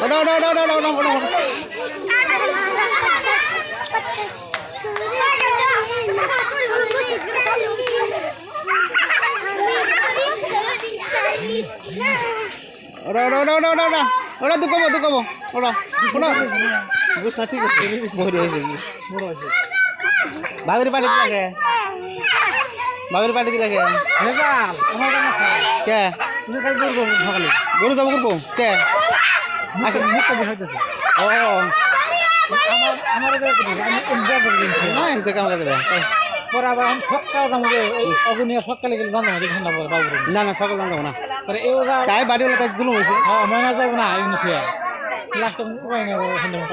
ওটা ওটা ওটা ওটা ওটা ওটা ওটা ওরা ওরা ওরা ওরা ওরা ওরা দুকমো দুকমো ওরা ওরা বাবির পাটি দিলা কে বাবির পাটি দিলা কে কে? গরু যাব করব। কে? আচ্ছা, ও। হ্যাঁ, না না সকাল না। তাই বাড়ি দিলো হয়েছে। হ্যাঁ, মেনা যাব না Lahat ng uwi na hindi mo